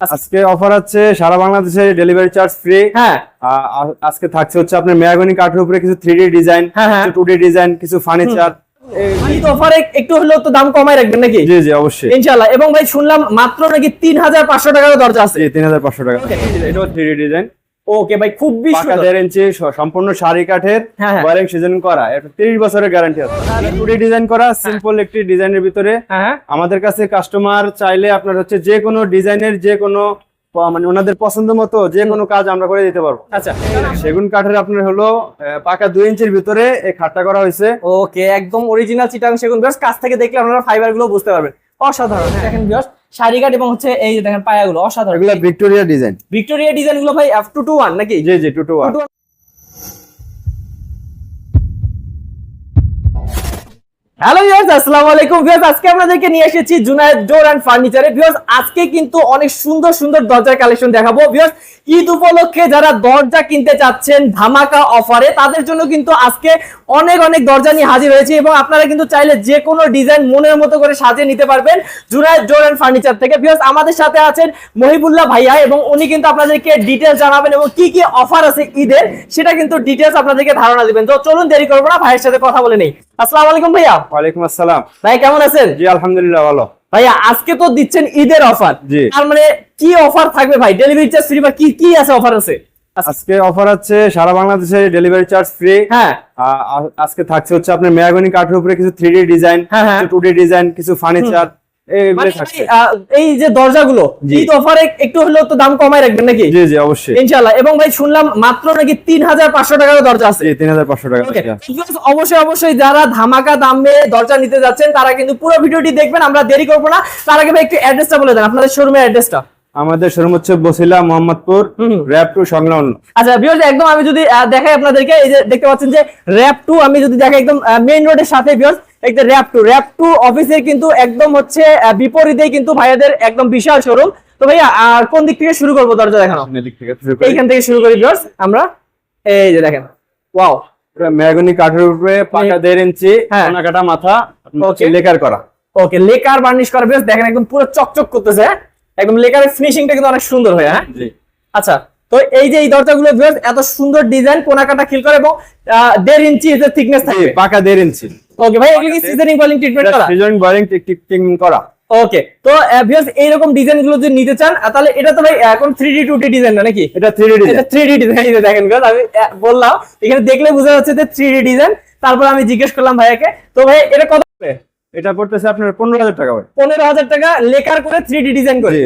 আজকে অফার আছে সারা বাংলাদেশে ডেলিভারি চার্জ ফ্রি হ্যাঁ। আজকে থাকছে হচ্ছে আপনার মেয়াগনি কাঠের উপরে কিছু থ্রি ডিজাইন হ্যাঁ, হ্যাঁ। টু ডি ডিজাইন কিছু ফার্নিচার অফারে একটু হলেও তো দাম কমাই রাখবেন নাকি? জি জি অবশ্যই। ইনশাল্লাহ এবং ভাই শুনলাম মাত্র নাকি তিন হাজার পাঁচশো টাকার দরজা আছে। তিন হাজার পাঁচশো টাকা। থ্রি ডিজাইন ওকে ভাই খুবই পাকা দেড় ইঞ্চি সম্পূর্ণ শাড়ি কাঠের হ্যাঁ, হ্যাঁ। ওয়ারিং সিজনিং করা। এটা তিরিশ বছরের গ্যারান্টি আছে। ডিজাইন করা সিম্পল একটি ডিজাইনের ভিতরে। হ্যাঁ হ্যাঁ। আমাদের কাছে কাস্টমার চাইলে আপনার হচ্ছে যে কোনো ডিজাইনের যে কোনো মানে ওনাদের পছন্দ মতো যে কোনো কাজ আমরা করে দিতে পারব। আচ্ছা। সেগুন কাঠের আপনার হলো পাকা দুই ইঞ্চির ভিতরে এই খাটটা করা হয়েছে। ওকে একদম অরিজিনাল চিটাং সেগুন। বিয়ার্স কাছ থেকে দেখলে আপনারা ফাইবারগুলো বুঝতে পারবেন। অসাধারণ। দেখেন শাড়ি কাট এবং হচ্ছে এই যে দেখেন পায়াগুলো অসাধারণ। এগুলো ভিক্টোরিয়া ডিজাইন ভিক্টোরিয়া ডিজাইনগুলো ভাই এফ টু টু ওয়ান নাকি? জি জি two two one hello viewers আসসালামু আলাইকুম ভিউয়ার্স আজকে আপনাদেরকে নিয়ে এসেছি জুনায়েদ ডোর এন্ড ফার্নিচারে ভিউয়ার্স আজকে কিন্তু অনেক সুন্দর সুন্দর দরজার কালেকশন দেখাবো। ভিউয়ার্স ঈদ উপলক্ষে যারা দরজা কিনতে চাচ্ছেন, ধামাকা অফারে তাদের জন্য কিন্তু আজকে অনেক অনেক দরজা নিয়ে হাজির হয়েছে এবং আপনারা কিন্তু চাইলে যে কোনো ডিজাইন মনের মতো করে সাজিয়ে নিতে পারবেন জুনায়েদ ডোর এন্ড ফার্নিচার থেকে। ভিউয়ার্স আমাদের সাথে আছেন মহিবুল্লাহ ভাইয়া এবং উনি কিন্তু আপনাদেরকে ডিটেলস জানাবেন এবং কি কি অফার আছে ঈদের, সেটা কিন্তু ডিটেলস আপনাদেরকে ধারণা দিবেন। তো চলুন দেরি করব না, ভাইয়ের সাথে কথা বলে নেই। আসসালামু আলাইকুম ভাইয়া। ওয়ালাইকুম আসসালাম। ভাই কেমন আছেন? জি আলহামদুলিল্লাহ ভালো। ভাইয়া আজকে তো দিচ্ছেন ঈদের অফার। জি। তার মানে কি অফার থাকবে ভাই? ডেলিভারি চার্জ ফ্রি বা কি কি আছে অফার আছে? আজকে অফার আছে সারা বাংলাদেশে ডেলিভারি চার্জ ফ্রি হ্যাঁ। আজকে থাকছে হচ্ছে আপনার মেয়াগনি কাঠের উপরে কিছু থ্রি ডি ডিজাইন হ্যাঁ। টু ডি ডিজাইন কিছু ফার্নিচার মানে এই যে দরজাগুলো ঈদ অফারে একটু হলেও তো দাম কমাই রাখবেন নাকি? জি জি অবশ্যই। ইনশাআল্লাহ। এবং ভাই শুনলাম মাত্র নাকি তিন হাজার পাঁচশো টাকার দরজা আছে। জি তিন হাজার পাঁচশো টাকা অবশ্যই অবশ্যই যারা ধামাকা দামে দরজা নিতে যাচ্ছেন তারা কিন্তু পুরো ভিডিওটি দেখবেন। আমরা দেরি করব না। তার আগে ভাই একটু অ্যাড্রেসটা বলে দেন। আপনাদের শোরুমের অ্যাড্রেসটা আমাদের শোরুম হচ্ছে বসিলা মোহাম্মদপুর হুম, হুম। র্যাপ টু সংলগ্ন আচ্ছা ভিউয়ার্স একদম আমি যদি দেখাই আপনাদেরকে এই যে দেখতে পাচ্ছেন যে র‍্যাপ 2 আমি যদি দেখাই একদম মেইন রোডের সাথে ভিউয়ার্স একটা র‍্যাপ 2 র‍্যাপ 2 অফিসের কিন্তু একদম হচ্ছে বিপরীতেই কিন্তু ভাইয়াদের একদম বিশাল শোরুম তো ভাইয়া আর কোন দিক থেকে শুরু করব দরজা দেখানো দিক থেকে শুরু করি। এইখান থেকে শুরু করি ভিউয়ার্স আমরা এই যে দেখেন ওয়াও এটা মেহগনি কাঠের উপরে পাকা দেড় ইঞ্চি হ্যাঁ। কাটা মাথা. লেকার করা ওকে লেকার বার্নিশ করা ভিউয়ার্স দেখেন একদম পুরো চকচক করতেছে? একদম লেকারের ফিনিশিংটা কিন্তু অনেক সুন্দর হয় হ্যাঁ? আচ্ছা তো এই যে এই দরজাগুলো ভিউয়ার্স এত সুন্দর ডিজাইন কোনাকাটা খিল করে এবং দেড় ইঞ্চি এর থিকনেস জি, থাকবে। পাকা দেড় ইঞ্চি ওকে ভাই এগুলো কি সিজনিং বলিং ট্রিটমেন্ট করা? সিজন টিক টিক করা। ওকে তো ভিউয়ার্স এইরকম ডিজাইনগুলো যদি নিতে চান তাহলে এটা তো ভাই এখন 3D 2D ডিজাইন না নাকি? এটা থ্রি ডি এটা 3D ডিজাইন দেখেন guys, আমি বললাম এখানে দেখলে বোঝা যাচ্ছে যে 3D ডিজাইন তারপর আমি জিজ্ঞেস করলাম ভাইয়াকে তো ভাই এটা কত? হবে এটা পড়তেছে আপনার পনেরো হাজার টাকা পনেরো হাজার টাকা লেখার করে 3D ডিজাইন করে।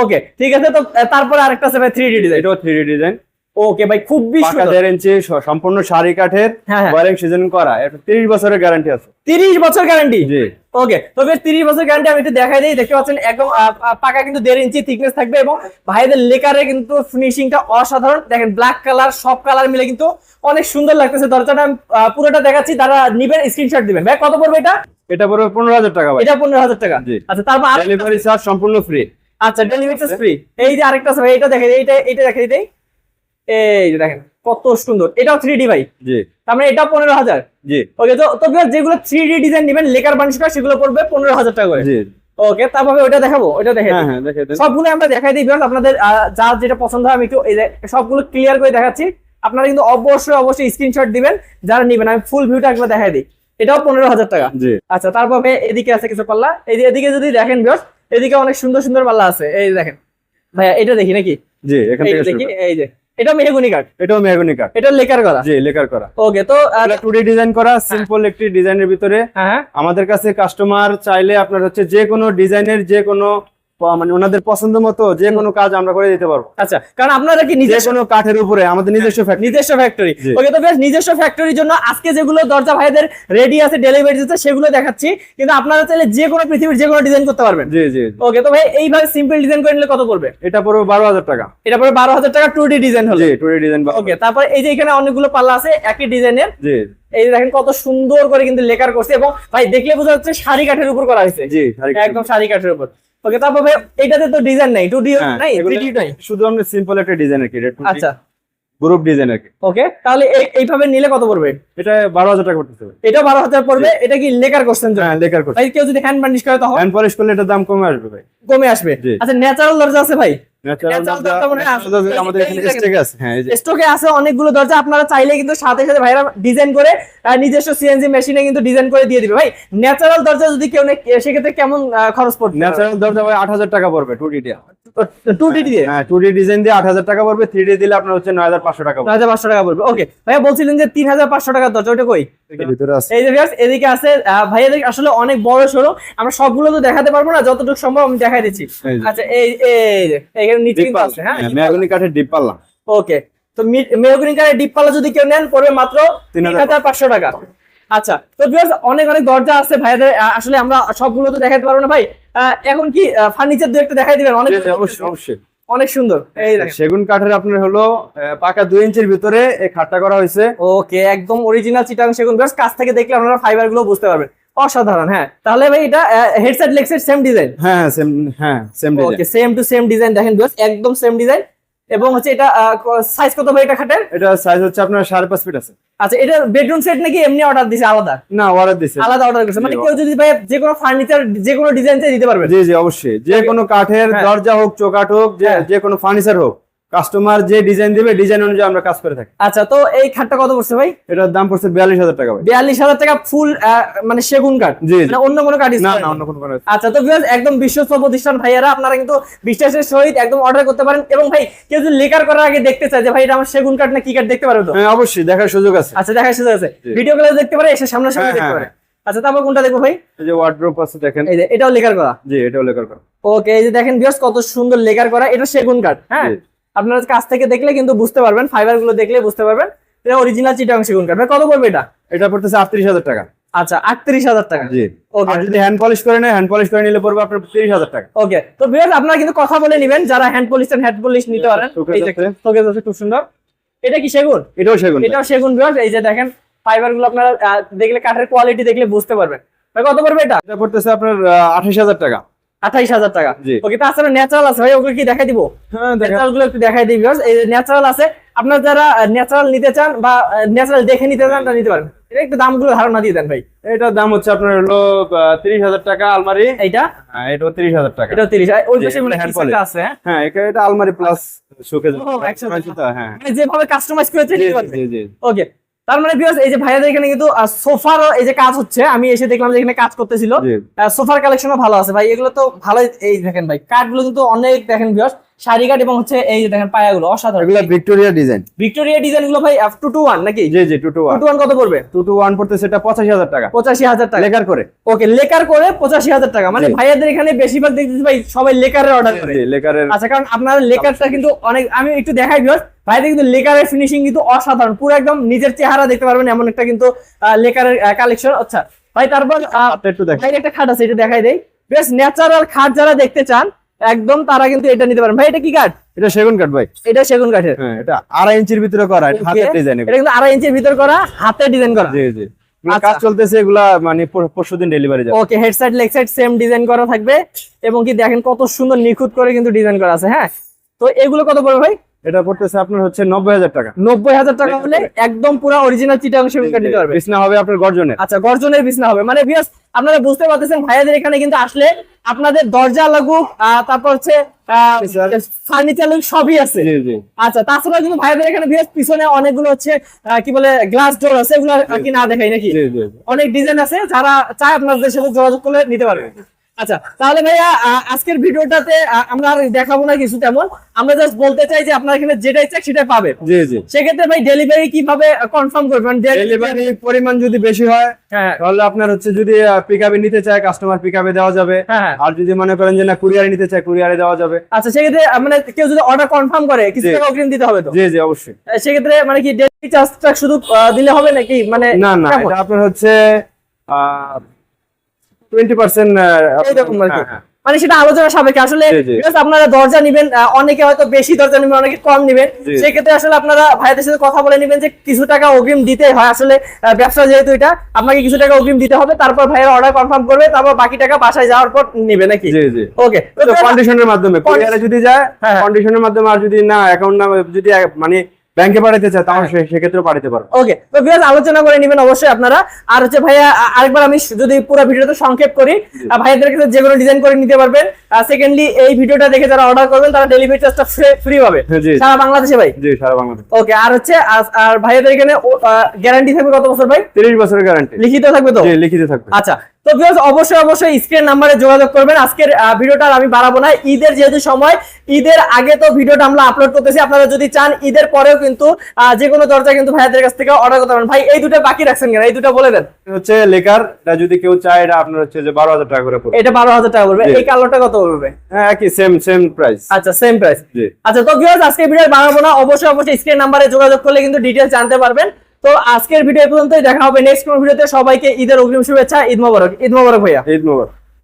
ওকে ঠিক আছে তো তারপরে আরেকটা আছে ভাই 3D ডিজাইন এটাও থ্রি ডি ডিজাইন ওকে ভাই খুবই সুন্দর। ইঞ্চি সম্পূর্ণ শাড়ি কাঠের হ্যাঁ, হ্যাঁ। ওয়ারিং সিজন করা। এটা তিরিশ বছরের গ্যারান্টি আছে। 30 বছর গ্যারান্টি জি। ওকে তো বেশ তিরিশ বছর গ্যারান্টি আমি একটু দেখাই দিই। দেখতে পাচ্ছেন একদম পাকা কিন্তু ইঞ্চি থিকনেস থাকবে এবং ভাইদের লেকারে কিন্তু ফিনিশিংটা অসাধারণ। দেখেন ব্ল্যাক কালার সব কালার মিলে কিন্তু অনেক সুন্দর লাগতেছে। দরজাটা আমি পুরোটা দেখাচ্ছি তারা নিবেন স্ক্রিনশট দিবেন। ভাই কত পড়বে এটা? এটা পড়বে পনেরো হাজার টাকা ভাই। এটা পনেরো হাজার টাকা। আচ্ছা তারপর ডেলিভারি চার্জ সম্পূর্ণ ফ্রি আচ্ছা ডেলিভারি চার্জ ফ্রি এই যে আরেকটা আছে ভাই এটা দেখেন এইটা এইটা দেখাই দেই। এই যে দেখেন কত সুন্দর। এটাও থ্রি ডি ভাই। জি। তার মানে এটা পনেরো হাজার। জি। ওকে তো তো যেগুলো থ্রি ডি ডিজাইন নেবেন লেকার বানিশ করা সেগুলো পড়বে পনেরো হাজার টাকা করে। জি। ওকে তারপরে ওটা দেখাবো ওটা দেখে হ্যাঁ হ্যাঁ দেখে দেন। সবগুলো আমরা দেখাই দিই আপনাদের আহ, যেটা পছন্দ হয় আমি একটু এই সবগুলো ক্লিয়ার করে দেখাচ্ছি। আপনারা কিন্তু অবশ্যই অবশ্যই স্ক্রিনশট দিবেন যারা নেবেন আমি ফুল ভিউটা একবার দেখাই দিই। এটাও পনেরো হাজার টাকা। আচ্ছা তারপর এদিকে আছে কিছু পাল্লা। এদিকে যদি দেখেন ভিউয়ার্স এদিকে অনেক সুন্দর সুন্দর পাল্লা আছে। এই দেখেন। ভাইয়া এটা দেখি নাকি? জি এখান থেকে দেখি এই যে। এটা মেহগুনি কাঠ। এটাও মেহগুনি কাঠ। এটা লেকার করা। জি লেকার করা। ওকে তো আহ, টু ডি ডিজাইন করা সিম্পল একটি ডিজাইনের ভিতরে। হ্যাঁ আমাদের কাছে কাস্টমার চাইলে আপনার হচ্ছে যে কোনো ডিজাইনের যে কোনো মানে ওনাদের পছন্দ মতো যে কোনো কাজ আমরা করে দিতে পারব। আচ্ছা কারণ আপনারা কি নিজস্ব কোনো কাঠের উপরে আমাদের নিজস্ব ফ্যাক্টরি নিজস্ব ফ্যাক্টরি ওকে তো বেশ নিজস্ব ফ্যাক্টরির জন্য আজকে যেগুলো দরজা ভাইদের রেডি আছে ডেলিভারি দিতে সেগুলো দেখাচ্ছি। কিন্তু আপনারা চাইলে যে কোনো পৃথিবীর যে কোনো ডিজাইন করতে পারবেন। জি জি। ওকে তো ভাই এইভাবে সিম্পল ডিজাইন করে নিলে কত পড়বে? এটা পড়বে বারো হাজার টাকা। এটা পরে বারো হাজার টাকা টু ডি ডিজাইন হলো। টু ডি ডিজাইন ওকে তারপর এই যে এখানে অনেকগুলো পাল্লা আছে একই ডিজাইনের জি। এই দেখেন কত সুন্দর করে কিন্তু লেকার করছে এবং ভাই দেখলে বোঝা যাচ্ছে শাড়ি কাঠের উপর করা হয়েছে। জি। একদম শাড়ি কাঠের উপর। ওকে তারপর এটাতে তো ডিজাইন নাই টু ডি হ্যাঁ, নাই 3D নাই? শুধু আমরা সিম্পল একটা ডিজাইনের কি আচ্ছা। গ্রুপ ডিজাইনের কি ওকে তাহলে এই- এইভাবে নিলে কত পড়বে? এটা বারো হাজার টাকা করতেছে। এটা বারো হাজার পড়বে এটা কি লেকার করছেন? হ্যাঁ লেকার করছেন ভাই কেউ যদি হ্যান্ড পলিশ করে তো হ্যান্ড পলিশ করলে এটা দাম কমে আসবে ভাই। কমে আসবে। আচ্ছা ন্যাচারাল দরজা আছে ভাই? হয় আমাদের এখানে আছে। হ্যাঁ স্টকে আছে অনেকগুলো দরজা আপনারা চাইলে কিন্তু সাথে সাথে ভাইরা ডিজাইন করে নিজস্ব সিএনজি মেশিনে কিন্তু ডিজাইন করে দিয়ে দিবে। ভাই ন্যাচারাল দরজা যদি কেউ সেক্ষেত্রে কেমন খরচ পড়বে? ন্যাচারাল দরজা ভাই আট হাজার টাকা পড়বে টু হ্যাঁ ডিজাইন দিয়ে আট হাজার টাকা পড়বে থ্রি ডি দিলে আপনার হচ্ছে নয় হাজার পাঁচশো টাকা নয় হাজার পাঁচশো টাকা পড়বে ওকে ভাইয়া বলছিলেন যে তিন হাজার পাঁচশো টাকার দরজা ওটা কই? পড়বে ভিতরে আছে। এই যে এদিকে আছে আহ, ভাইয়াদের আসলে অনেক বড় সড়ো আমরা সবগুলো তো দেখাতে পারব না যতটুকু সম্ভব আমি দেখাই দিচ্ছি। আচ্ছা এই এই এখানে নিচে ডিপ কিন্তু পাল্লা। আছে হ্যাঁ? মেয়াগুনি কাঠের ডিপ পাল্লা। ওকে তো কারের ডিপ পাল্লা যদি কেউ নেন পড়বে মাত্র তিন হাজার পাঁচশো টাকা। আচ্ছা তো অনেক অনেক দরজা আছে ভাইয়াদের আসলে আমরা সবগুলো তো দেখাতে পারব না ভাই। এখন কি ফার্নিচার দু একটা দেখাই দিবেন? অনেক অবশ্যই অবশ্যই। অনেক সুন্দর। এই দেখেন। সেগুন কাঠের আপনার হলো পাকা দুই ইঞ্চির ভিতরে এই খাটটা করা হয়েছে। ওকে একদম অরিজিনাল চিটাং সেগুন। বেশ কাছ থেকে দেখলে আপনারা ফাইবারগুলো বুঝতে পারবেন। অসাধারণ হ্যাঁ। তাহলে ভাই এটা হেডসেট লেগসেট সেম ডিজাইন হ্যাঁ হ্যাঁ সেম হ্যাঁ same design okay same two same design দেখেন বেশ একদম সেম ডিজাইন এবং হচ্ছে এটা সাইজ কত ভাই এটা খাটের? এটা সাইজ হচ্ছে আপনার সাড়ে পাঁচ ফিট আছে। আচ্ছা এটা বেডরুম সেট নাকি এমনি অর্ডার দিছে আলাদা? না অর্ডার দিছে। আলাদা অর্ডার করছে। মানে কেউ যদি ভাই যে কোনো ফার্নিচার যে কোনো ডিজাইন চাই দিতে পারবে। জি জি অবশ্যই। যে কোনো কাঠের হ্যাঁ। দরজা হোক চৌকাঠ হোক যে হ্যাঁ। যে কোনো ফার্নিচার হোক কাস্টমার যে ডিজাইন দিবে ডিজাইন অনুযায়ী আমরা কাজ করে থাকি। আচ্ছা তো এই খাটটা কত পড়ছে ভাই? এটার দাম পড়ছে বিয়াল্লিশ হাজার টাকা ভাই। বিয়াল্লিশ হাজার টাকা ফুল মানে সেগুন কাঠ? জি মানে অন্য কোনো কাঠ না না অন্য কোনো কোনো আচ্ছা তো viewers, একদম বিশ্বস্ত প্রতিষ্ঠান ভাইয়ারা আপনারা কিন্তু বিশ্বাসের সহিত একদম অর্ডার করতে পারেন। এবং ভাই কেউ যদি লেকার করার আগে দেখতে চায় যে ভাই এটা আমার সেগুন কাঠ না কি কাঠ দেখতে পারবে তো? হ্যাঁ অবশ্যই দেখার সুযোগ আছে। আচ্ছা দেখার সুযোগ আছে। ভিডিও গুলো দেখতে পারে এসে সামনাসামনি হ্যাঁ, দেখতে হ্যাঁ, পারে। আচ্ছা তারপর কোনটা দেখব ভাই? এই যে ওয়ার্ড্রোপ আছে দেখেন। এই যে এটাও লেকার করা? জি এটাও লেখার করা। ওকে এই যে দেখেন বিয়স কত সুন্দর লেকার করা। এটা সেগুন কাঠ হ্যাঁ। আপনারা কাছ থেকে দেখলে কিন্তু বুঝতে পারবেন ফাইবারগুলো দেখলে বুঝতে পারবেন এটা অরিজিনাল চিটাং সেগুন কাঠ কত পড়বে এটা? এটা পড়তেছে আটত্রিশ হাজার টাকা। আচ্ছা আটত্রিশ হাজার টাকা। জি। ওকে যদি হ্যান্ড পলিশ করে নেয় হ্যান্ড পলিশ করে নিলে পড়বে আপনার তিরিশ হাজার টাকা। ওকে তো ভিউয়ার্স আপনারা কিন্তু কথা বলে নেবেন যারা হ্যান্ড পলিশ হ্যান্ড পলিশ নিতে পারেন। খুব সুন্দর। এটা কি সেগুন? এটাও সেগুন। এটাও সেগুন ভিউয়ার্স এই যে দেখেন ফাইবারগুলো আপনারা দেখলে কাঠের কোয়ালিটি দেখলে বুঝতে পারবেন। কত পড়বে এটা? এটা পড়তেছে আপনার আঠাশ হাজার টাকা। আঠাইশ হাজার টাকা। ওকে তাছাড়া ন্যাচারাল আছে ভাই ওগুলো কি দেখাই দিব? ন্যাচারালগুলো একটু দেখাই দিই এই ন্যাচারাল আছে। আপনারা যারা ন্যাচারাল নিতে চান বা ন্যাচারাল দেখে নিতে চান তা নিতে পারেন। এটা একটু দামগুলো ধারণা দিয়ে দেন ভাই। এটার দাম হচ্ছে আপনার হলো তিরিশ হাজার টাকা আলমারি। এইটা? হ্যাঁ এটাও তিরিশ হাজার টাকা। এটা তিরিশ ওই মনে একটা আছে হ্যাঁ? হ্যাঁ এটা- এটা আলমারি প্লাস শোকেজ হ্যাঁ। মানে যেভাবে কাস্টমাইজ জি ওকে তার মানে ভিউয়ার্স এই যে ভাইয়াদের এখানে কিন্তু সোফার এই যে কাজ হচ্ছে আমি এসে দেখলাম যে এখানে কাজ করতেছিল। সোফার কালেকশনও ভালো আছে। ভাই এগুলো তো ভালোই এই দেখেন ভাই কাঠগুলো কিন্তু অনেক দেখেন ভিউয়ার্স শাড়ি কাঠ এবং হচ্ছে এই যে দেখেন পায়াগুলো অসাধারণ। এগুলা ভিক্টোরিয়া ডিজাইন ভিক্টোরিয়া ডিজাইনগুলো ভাই টু টু ওয়ান নাকি? জি জি two two one two one কত পড়বে? টু টু ওয়ান পড়তেছে এটা পঁচাশি হাজার টাকা। পঁচাশি হাজার টাকা। লেখার করে। ওকে লেকার করে পঁচাশি হাজার টাকা। মানে। ভাইয়াদের এখানে বেশিরভাগ দেখতেছি ভাই সবাই লেকারের অর্ডার করে। লেকারের আচ্ছা কারণ আপনার লেকারটা কিন্তু অনেক আমি একটু দেখাই ভিউয়ার্স ভাইদের কিন্তু লেকারের ফিনিশিং কিন্তু অসাধারণ। পুরো একদম নিজের চেহারা দেখতে পারবেন এমন একটা কিন্তু লেকারের কালেকশন আচ্ছা ভাই তারপর একটু দেখ। ভাইয়ের একটা খাট আছে এটা দেখাই দেই। বেশ ন্যাচারাল খাট যারা দেখতে চান একদম তারা কিন্তু এটা নিতে পারেন। ভাই এটা কি কাঠ এটা সেগুন কাঠ ভাই। এটা সেগুন কাঠের। হ্যাঁ এটা আড়াই ইঞ্চির ভিতরে করা হাতের ডিজাইন এটা কিন্তু আড়াই ইঞ্চির ভিতরে করা হাতে ডিজাইন করা। জি জি। আচ্ছা। কাজ চলতেছে এগুলা মানে পরশু দিন ডেলিভারি যাবে। Okay head side leg side same design করা থাকবে। এবং কি দেখেন কত সুন্দর নিখুঁত করে কিন্তু ডিজাইন করা আছে হ্যাঁ? তো এগুলো কত পড়বে ভাই? এটা পড়তেছে আপনার হচ্ছে নব্বই হাজার টাকা। নব্বই হাজার টাকা হলে একদম পুরো অরিজিনাল চিটাং কাঠ নিতে পারবে বিছনা হবে আপনার গর্জনের। আচ্ছা গর্জনের বিছনা হবে। মানে ভিউয়ার্স আপনারা বুঝতে পারতেছেন ভাইয়াদের এখানে কিন্তু আসলে আপনাদের দরজা লাগুক তারপর হচ্ছে। ফার্নিচার লাগুক সবই আছে। আচ্ছা তাছাড়া কিন্তু ভাইয়াদের এখানে ভিউয়ার্স পিছনে অনেকগুলো হচ্ছে কি বলে গ্লাস ডোর আছে এগুলো কি না দেখাই নাকি? অনেক ডিজাইন আছে যারা চায় আপনাদের সাথে যোগাযোগ করলে নিতে পারবে। আচ্ছা তাহলে ভাইয়া আজকের ভিডিওটাতে আমরা আর দেখাবো না কিছু তেমন। আমরা জাস্ট বলতে চাই যে আপনার এখানে যেটাই চাই সেটাই পাবে। জি জি। সেক্ষেত্রে ভাই ডেলিভারি কীভাবে কনফার্ম করবেন? ডেলিভারি পরিমাণ যদি বেশি হয় হ্যাঁ। তাহলে আপনার হচ্ছে যদি নিতে চায় কাস্টমার পিক আপে দেওয়া যাবে। হ্যাঁ হ্যাঁ। আর যদি মনে করেন যে না কুরিয়ারে নিতে চায় কুরিয়ারে দেওয়া যাবে। আচ্ছা সেক্ষেত্রে মানে কেউ যদি অর্ডার কনফার্ম করে কিছু। টাকা অগ্রিম দিতে হবে তো? জি জি অবশ্যই। সেক্ষেত্রে মানে কি ডেলিভারি চার্জটা শুধু দিলে হবে নাকি? মানে না না এটা আপনার হচ্ছে টোয়েন্টি পার্সেন্ট এইরকম আর কি। মানে সেটা আলোচনা সাপেক্ষে। আসলে আপনারা দরজা নিবেন অনেকে হয়তো বেশি দরজা নিবেন অনেকে কম নিবেন। সেক্ষেত্রে আসলে আপনারা ভাইদের সাথে কথা বলে নিবেন যে কিছু টাকা অগ্রিম দিতে হয়। আসলে ব্যবসা যেহেতু এটা আপনাকে কিছু টাকা অগ্রিম দিতে হবে তারপর ভাইয়ের অর্ডার কনফার্ম করবে তারপর বাকি টাকা বাসায় যাওয়ার পর নিবে নাকি? ওকে কন্ডিশনের মাধ্যমে যদি যায় হ্যাঁ, হ্যাঁ। কন্ডিশনের মাধ্যমে আর যদি না অ্যাকাউন্ট না যদি মানে ব্যাংকে পাঠাতে চায় তাও সে- সেক্ষেত্রে পাঠাতে পারব ওকে তো ভিউয়ার্স আলোচনা করে নেবেন অবশ্যই আপনারা। আর হচ্ছে ভাইয়া আরেকবার আমি যদি পুরো ভিডিওটা সংক্ষেপ করি ভাইয়াদের কাছে যে কোনো ডিজাইন করে নিতে পারবেন। সেকেন্ডলি এই ভিডিওটা দেখে যারা অর্ডার করবেন তারা ডেলিভারি চার্জটা ফ্রি পাবে। সারা বাংলাদেশে ভাই? জি সারা বাংলাদেশ। ওকে আর হচ্ছে আর- আর ভাইয়াদের এখানে গ্যারান্টি থাকবে কত বছর ভাই? তিরিশ বছরের গ্যারান্টি লিখিত থাকবে তো? জি লিখিত থাকবে। আচ্ছা তো ভিউয়ার্স অবশ্যই অবশ্যই স্ক্রিন নাম্বারে যোগাযোগ করবেন। আজকের ভিডিওটা আমি বাড়াবো না। ঈদের যেহেতু সময় ঈদের আগে তো ভিডিওটা আমরা আপলোড করতেছি। আপনারা যদি চান ঈদের পরেও কিন্তু যে কোনো দরজা কিন্তু ভাইয়াদের কাছ থেকে অর্ডার করতে পারেন ভাই এই দুটো বাকি রাখছেন কেন? এই দুটো বলে দেন। হচ্ছে লেকার এটা যদি কেউ চায় এটা আপনার হচ্ছে যে বারো হাজার টাকা করে পড়বে। এটা বারো হাজার টাকা পড়বে। এই কালারটা কত পড়বে? হ্যাঁ কি সেম সেম প্রাইস আচ্ছা সেম প্রাইস আচ্ছা তো ভিউয়ার্স আজকে ভিডিও বানাবো না। অবশ্যই অবশ্যই স্ক্রিন নাম্বারে যোগাযোগ করলে কিন্তু ডিটেলস জানতে পারবেন। তো আজকের ভিডিও পর্যন্তই। দেখা হবে নেক্সট কোনো ভিডিওতে। সবাইকে ঈদের অগ্রিম শুভেচ্ছা, ঈদ মোবারক। ঈদ মোবারক ভাইয়া। ঈদ মোবারক।